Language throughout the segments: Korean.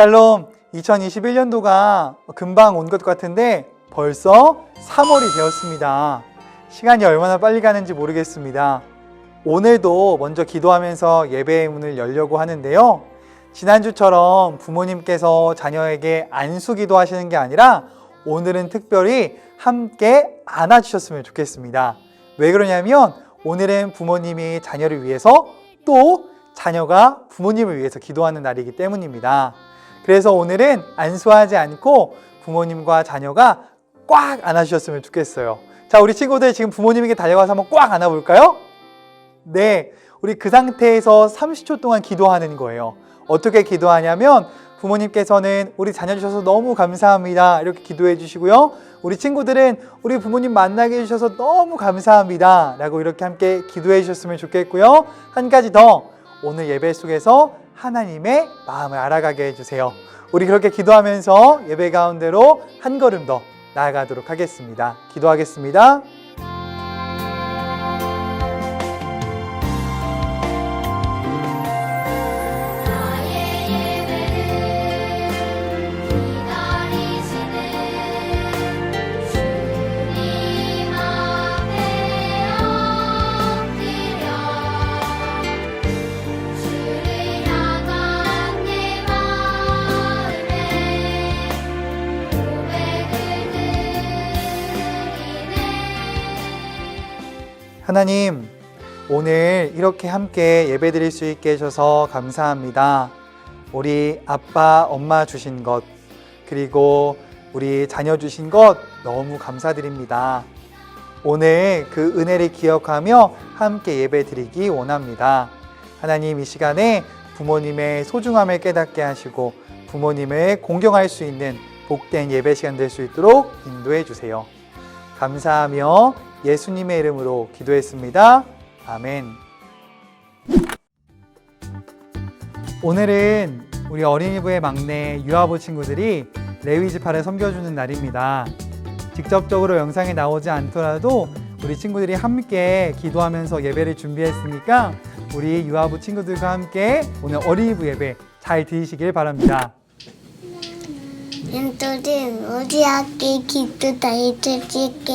샬롬 2021년도가 금방 온 것 같은데 벌써 3월이 되었습니다. 시간이 얼마나 빨리 가는지 모르겠습니다. 오늘도 먼저 기도하면서 예배의 문을 열려고 하는데요. 지난주처럼 부모님께서 자녀에게 안수 기도하시는 게 아니라 오늘은 특별히 함께 안아주셨으면 좋겠습니다. 왜 그러냐면 오늘은 부모님이 자녀를 위해서 또 자녀가 부모님을 위해서 기도하는 날이기 때문입니다. 그래서 오늘은 안수하지 않고 부모님과 자녀가 꽉 안아주셨으면 좋겠어요. 자, 우리 친구들 지금 부모님에게 달려가서 한번 꽉 안아볼까요? 네, 우리 그 상태에서 30초 동안 기도하는 거예요. 어떻게 기도하냐면 부모님께서는 우리 자녀 주셔서 너무 감사합니다. 이렇게 기도해 주시고요. 우리 친구들은 우리 부모님 만나게 해주셔서 너무 감사합니다. 라고 이렇게 함께 기도해 주셨으면 좋겠고요. 한 가지 더 오늘 예배 속에서 하나님의 마음을 알아가게 해주세요. 우리 그렇게 기도하면서 예배 가운데로 한 걸음 더 나아가도록 하겠습니다. 기도하겠습니다. 하나님, 오늘 이렇게 함께 예배 드릴 수 있게 해줘서 감사합니다. 우리 아빠, 엄마 주신 것, 그리고 우리 자녀 주신 것 너무 감사드립니다. 오늘 그 은혜를 기억하며 함께 예배 드리기 원합니다. 하나님 이 시간에 부모님의 소중함을 깨닫게 하시고 부모님을 공경할 수 있는 복된 예배 시간 될 수 있도록 인도해 주세요. 감사하며 예수님의 이름으로 기도했습니다. 아멘. 오늘은 우리 어린이부의 막내 유아부 친구들이 레위 지파를 섬겨주는 날입니다. 직접적으로 영상에 나오지 않더라도 우리 친구들이 함께 기도하면서 예배를 준비했으니까 우리 유아부 친구들과 함께 오늘 어린이부 예배 잘 드시길 바랍니다. 엔토는 우리 학교 기도 다이트 찍게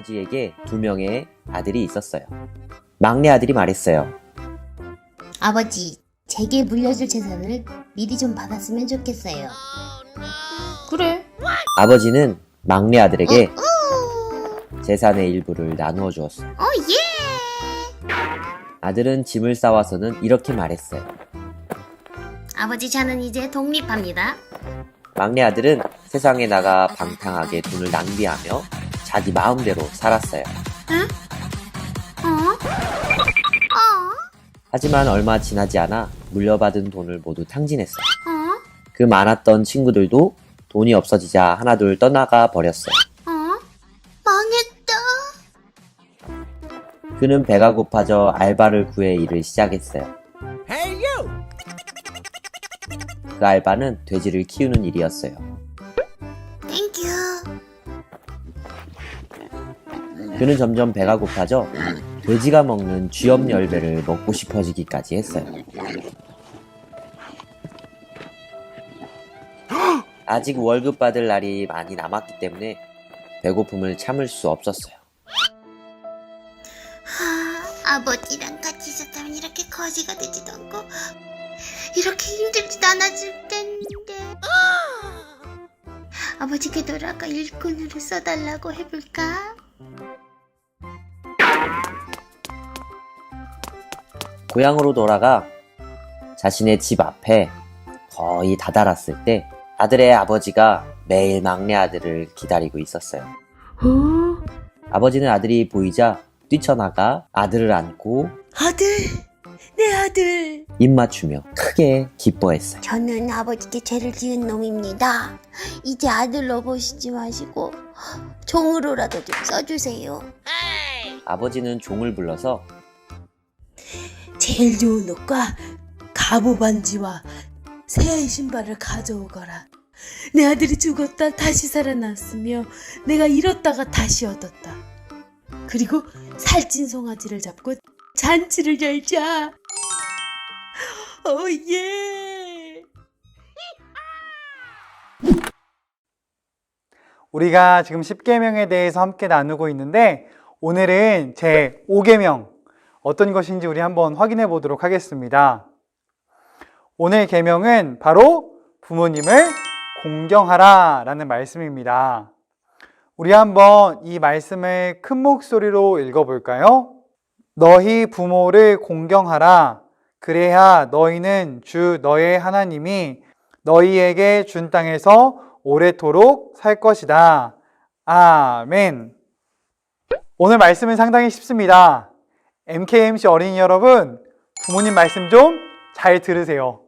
아버지에게 두 명의 아들이 있었어요. 막내 아들이 말했어요. 아버지, 제게 물려줄 재산을 미리 좀 받았으면 좋겠어요. 그래. 아버지는 막내 아들에게 재산의 일부를 나누어 주었어요. 어, 예! 아들은 짐을 싸와서는 이렇게 말했어요. 아버지 저는 이제 독립합니다. 막내 아들은 세상에 나가 방탕하게 돈을 낭비하며 자기 마음대로 살았어요. 어? 어? 하지만 얼마 지나지 않아 물려받은 돈을 모두 탕진했어요. 어? 그 많았던 친구들도 돈이 없어지자 하나둘 떠나가 버렸어요. 어? 망했다. 그는 배가 고파져 알바를 구해 일을 시작했어요. 그 알바는 돼지를 키우는 일이었어요. 그는 점점 배가 고파져 돼지가 먹는 쥐염 열매를 먹고 싶어지기까지 했어요. 아직 월급 받을 날이 많이 남았기 때문에 배고픔을 참을 수 없었어요. 하, 아버지랑 같이 있었다면 이렇게 거지가 되지도 않고 이렇게 힘들지도 않았을 텐데. 아버지께 돌아가 일꾼으로 써달라고 해볼까? 고향으로 돌아가 자신의 집 앞에 거의 다다랐을 때 아들의 아버지가 매일 막내 아들을 기다리고 있었어요. 아버지는 아들이 보이자 뛰쳐나가 아들을 안고 아들, 내 아들. 입 맞추며 크게 기뻐했어요. 저는 아버지께 죄를 지은 놈입니다. 이제 아들로 보시지 마시고 종으로라도 좀 써주세요. 아버지는 종을 불러서 제일 좋은 옷과 가보 반지와 새 신발을 가져오거라. 내 아들이 죽었다 다시 살아났으며 내가 잃었다가 다시 얻었다. 그리고 살찐 송아지를 잡고 잔치를 열자. 오예. 우리가 지금 10계명에 대해서 함께 나누고 있는데 오늘은 제 5계명 어떤 것인지 우리 한번 확인해 보도록 하겠습니다. 오늘 계명은 바로 부모님을 공경하라 라는 말씀입니다. 우리 한번 이 말씀을 큰 목소리로 읽어 볼까요? 너희 부모를 공경하라. 그래야 너희는 주 너의 하나님이 너희에게 준 땅에서 오래도록 살 것이다. 아멘. 오늘 말씀은 상당히 쉽습니다. MKMC 어린이 여러분, 부모님 말씀 좀 잘 들으세요.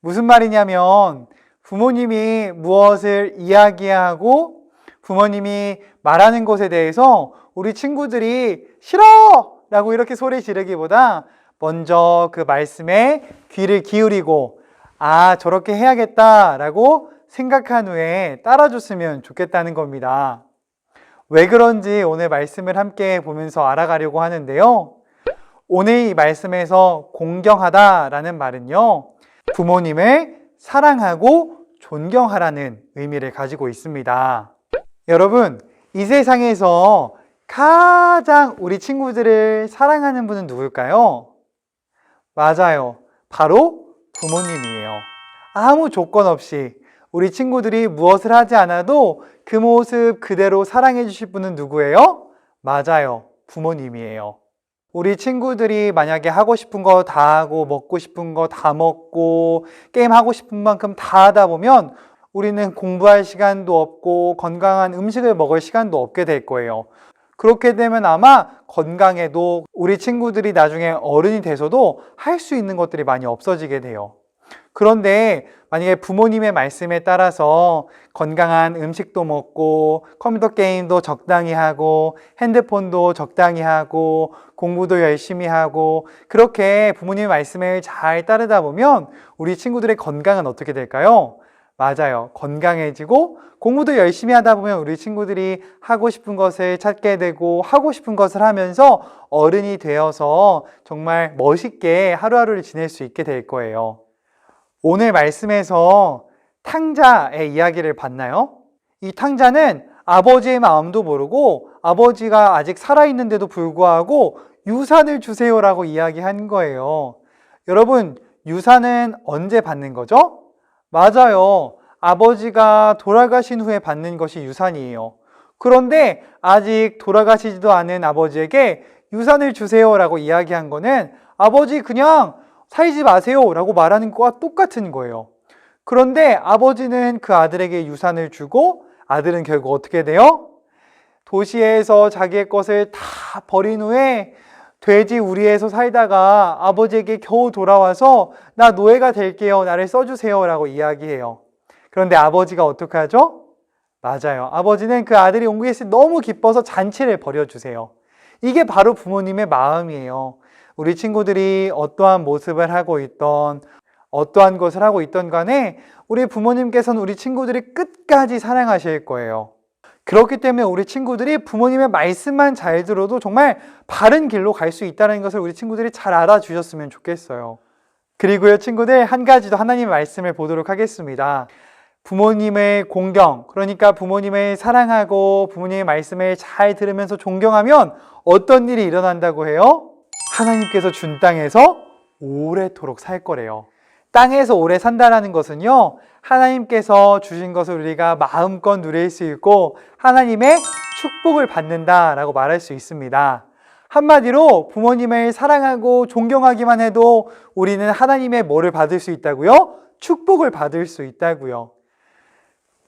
무슨 말이냐면, 부모님이 무엇을 이야기하고 부모님이 말하는 것에 대해서 우리 친구들이 싫어! 라고 이렇게 소리 지르기보다 먼저 그 말씀에 귀를 기울이고 아, 저렇게 해야겠다 라고 생각한 후에 따라줬으면 좋겠다는 겁니다. 왜 그런지 오늘 말씀을 함께 보면서 알아가려고 하는데요. 오늘 이 말씀에서 공경하다 라는 말은요, 부모님을 사랑하고 존경하라는 의미를 가지고 있습니다. 여러분, 이 세상에서 가장 우리 친구들을 사랑하는 분은 누굴까요? 맞아요. 바로 부모님이에요. 아무 조건 없이 우리 친구들이 무엇을 하지 않아도 그 모습 그대로 사랑해 주실 분은 누구예요? 맞아요. 부모님이에요. 우리 친구들이 만약에 하고 싶은 거 다 하고 먹고 싶은 거 다 먹고 게임 하고 싶은 만큼 다 하다 보면 우리는 공부할 시간도 없고 건강한 음식을 먹을 시간도 없게 될 거예요. 그렇게 되면 아마 건강에도 우리 친구들이 나중에 어른이 돼서도 할 수 있는 것들이 많이 없어지게 돼요. 그런데 만약에 부모님의 말씀에 따라서 건강한 음식도 먹고 컴퓨터 게임도 적당히 하고 핸드폰도 적당히 하고 공부도 열심히 하고 그렇게 부모님의 말씀을 잘 따르다 보면 우리 친구들의 건강은 어떻게 될까요? 맞아요. 건강해지고 공부도 열심히 하다 보면 우리 친구들이 하고 싶은 것을 찾게 되고 하고 싶은 것을 하면서 어른이 되어서 정말 멋있게 하루하루를 지낼 수 있게 될 거예요. 오늘 말씀에서 탕자의 이야기를 봤나요? 이 탕자는 아버지의 마음도 모르고 아버지가 아직 살아있는데도 불구하고 유산을 주세요라고 이야기한 거예요. 여러분, 유산은 언제 받는 거죠? 맞아요. 아버지가 돌아가신 후에 받는 것이 유산이에요. 그런데 아직 돌아가시지도 않은 아버지에게 유산을 주세요라고 이야기한 거는 아버지 그냥 살지 마세요 라고 말하는 것과 똑같은 거예요. 그런데 아버지는 그 아들에게 유산을 주고 아들은 결국 어떻게 돼요? 도시에서 자기의 것을 다 버린 후에 돼지 우리에서 살다가 아버지에게 겨우 돌아와서 나 노예가 될게요. 나를 써주세요. 라고 이야기해요. 그런데 아버지가 어떻게 하죠? 맞아요. 아버지는 그 아들이 온국에 너무 기뻐서 잔치를 벌여주세요. 이게 바로 부모님의 마음이에요. 우리 친구들이 어떠한 모습을 하고 있던, 어떠한 것을 하고 있던 간에 우리 부모님께서는 우리 들이 끝까지 사랑하실 거예요. 그렇기 때문에 우리 친구들이 부모님의 말씀만 잘 들어도 정말 바른 길로 갈 수 있다는 것을 우리 친구들이 잘 알아주셨으면 좋겠어요. 그리고요, 친구들, 한 가지 더 하나님의 말씀을 보도록 하겠습니다. 부모님의 공경, 그러니까 부모님을 사랑하고 부모님의 말씀을 잘 들으면서 존경하면 어떤 일이 일어난다고 해요? 하나님께서 준 땅에서 오래도록 살 거래요. 땅에서 오래 산다라는 것은요, 하나님께서 주신 것을 우리가 마음껏 누릴 수 있고, 하나님의 축복을 받는다라고 말할 수 있습니다. 한마디로 부모님을 사랑하고 존경하기만 해도 우리는 하나님의 뭐를 받을 수 있다고요? 축복을 받을 수 있다고요.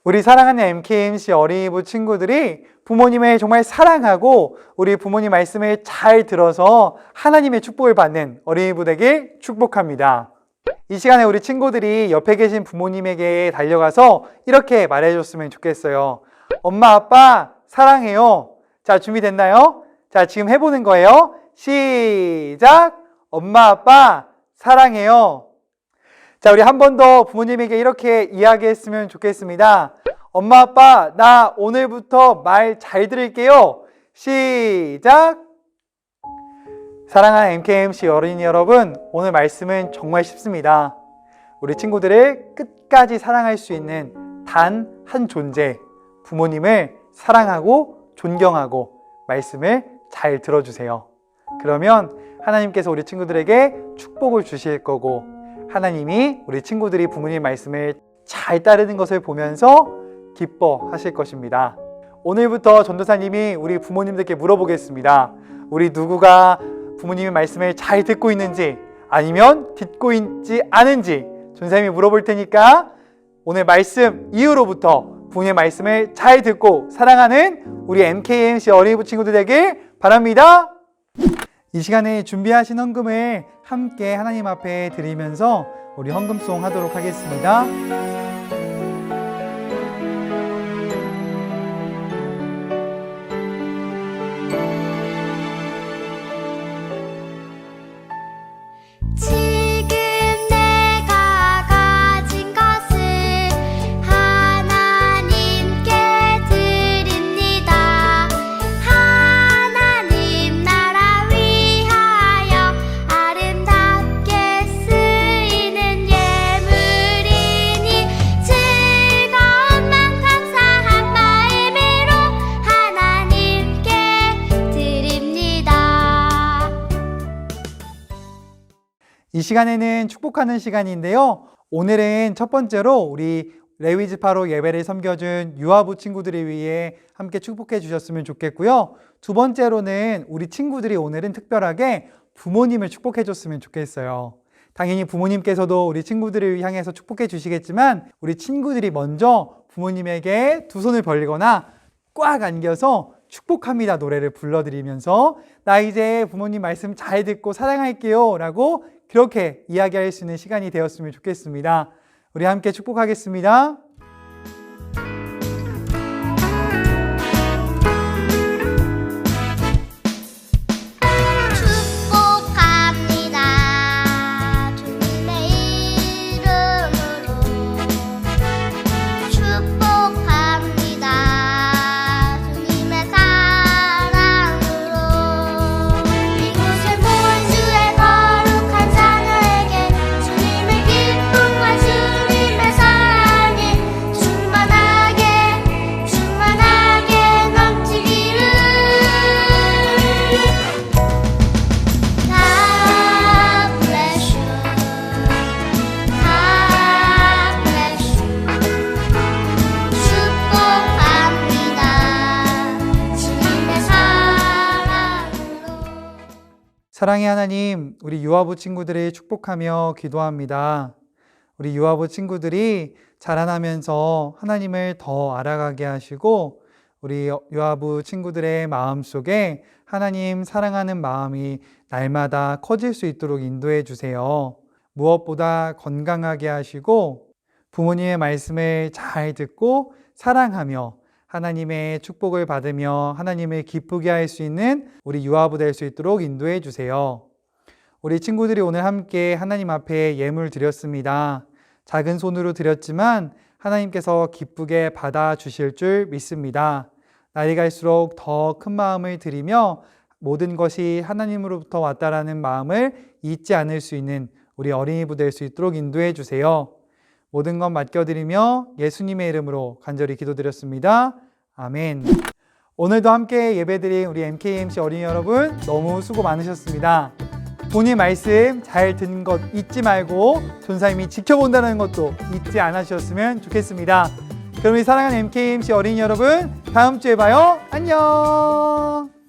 우리 사랑하는 MKMC 어린이부 친구들이 부모님을 정말 사랑하고 우리 부모님 말씀을 잘 들어서 하나님의 축복을 받는 어린이부 되길 축복합니다. 이 시간에 우리 친구들이 옆에 계신 부모님에게 달려가서 이렇게 말해줬으면 좋겠어요. 엄마, 아빠, 사랑해요. 자, 준비됐나요? 자, 지금 해보는 거예요. 시작! 엄마, 아빠, 사랑해요. 자, 우리 한 번 더 부모님에게 이렇게 이야기했으면 좋겠습니다. 엄마, 아빠, 나 오늘부터 말 잘 들을게요. 시작! 사랑하는 MKMC 어린이 여러분, 오늘 말씀은 정말 쉽습니다. 우리 친구들을 끝까지 사랑할 수 있는 단 한 존재, 부모님을 사랑하고 존경하고 말씀을 잘 들어주세요. 그러면 하나님께서 우리 친구들에게 축복을 주실 거고, 하나님이 우리 친구들이 부모님 말씀을 잘 따르는 것을 보면서 기뻐하실 것입니다. 오늘부터 전도사님이 우리 부모님들께 물어보겠습니다. 우리 누구가 부모님의 말씀을 잘 듣고 있는지 아니면 듣고 있지 않은지 전사님이 물어볼 테니까 오늘 말씀 이후로부터 부모님의 말씀을 잘 듣고 사랑하는 우리 MKMC 어린이부 친구들 되길 바랍니다. 이 시간에 준비하신 헌금을 함께 하나님 앞에 드리면서 우리 헌금송 하도록 하겠습니다. 이 시간에는 축복하는 시간인데요. 오늘은 첫 번째로 우리 레위지파로 예배를 섬겨준 유아부 친구들을 위해 함께 축복해 주셨으면 좋겠고요. 두 번째로는 우리 친구들이 오늘은 특별하게 부모님을 축복해 줬으면 좋겠어요. 당연히 부모님께서도 우리 친구들을 향해서 축복해 주시겠지만 우리 친구들이 먼저 부모님에게 두 손을 벌리거나 꽉 안겨서 축복합니다 노래를 불러드리면서 나 이제 부모님 말씀 잘 듣고 사랑할게요 라고 그렇게 이야기할 수 있는 시간이 되었으면 좋겠습니다. 우리 함께 축복하겠습니다. 사랑의 하나님, 우리 유아부 친구들을 축복하며 기도합니다. 우리 유아부 친구들이 자라나면서 하나님을 더 알아가게 하시고 우리 유아부 친구들의 마음 속에 하나님 사랑하는 마음이 날마다 커질 수 있도록 인도해 주세요. 무엇보다 건강하게 하시고 부모님의 말씀을 잘 듣고 사랑하며 하나님의 축복을 받으며 하나님을 기쁘게 할 수 있는 우리 유아부 될 수 있도록 인도해 주세요. 우리 친구들이 오늘 함께 하나님 앞에 예물 드렸습니다. 작은 손으로 드렸지만 하나님께서 기쁘게 받아 주실 줄 믿습니다. 날이 갈수록 더 큰 마음을 드리며 모든 것이 하나님으로부터 왔다라는 마음을 잊지 않을 수 있는 우리 어린이부 될 수 있도록 인도해 주세요. 모든 것 맡겨드리며 예수님의 이름으로 간절히 기도드렸습니다. 아멘. 오늘도 함께 예배드린 우리 MKMC 어린이 여러분 너무 수고 많으셨습니다. 본인 말씀 잘 듣는 것 잊지 말고 전사님이 지켜본다는 것도 잊지 않으셨으면 좋겠습니다. 그럼 우리 사랑하는 MKMC 어린이 여러분 다음 주에 봐요. 안녕.